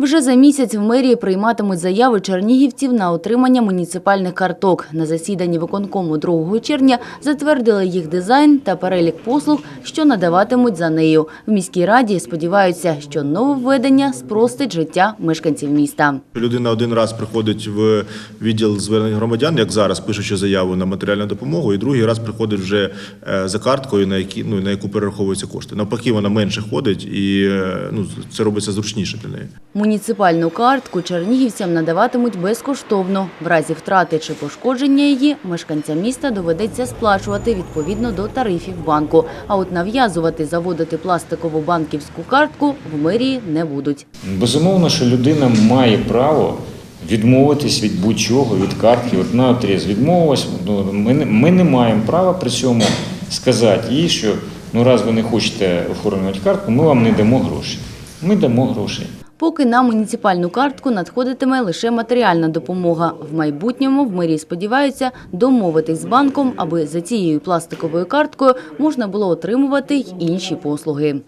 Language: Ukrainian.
Вже за місяць в мерії прийматимуть заяви чернігівців на отримання муніципальних карток. На засіданні виконкому 2 червня затвердили їх дизайн та перелік послуг, що надаватимуть за нею. В міській раді сподіваються, що нововведення спростить життя мешканців міста. Людина один раз приходить в відділ звернень громадян, як зараз, пишучи заяву на матеріальну допомогу, і другий раз приходить вже е, за карткою, на які ну на яку перераховуються кошти. Навпаки, вона менше ходить, і е, ну це робиться зручніше для неї. Муніципальну картку чернігівцям надаватимуть безкоштовно. В разі втрати чи пошкодження її мешканцям міста доведеться сплачувати відповідно до тарифів банку. А от нав'язувати заводити пластикову банківську картку в мерії не будуть. Безумовно, що людина має право відмовитись від будь-чого, від картки. От на отріз відмовилась. Ну, ми, не- ми не маємо права при цьому сказати їй, що ну раз ви не хочете оформлювати картку, ми вам не дамо гроші. Ми дамо гроші. Поки на муніципальну картку надходитиме лише матеріальна допомога. В майбутньому в мерії сподіваються домовитись з банком, аби за цією пластиковою карткою можна було отримувати й інші послуги.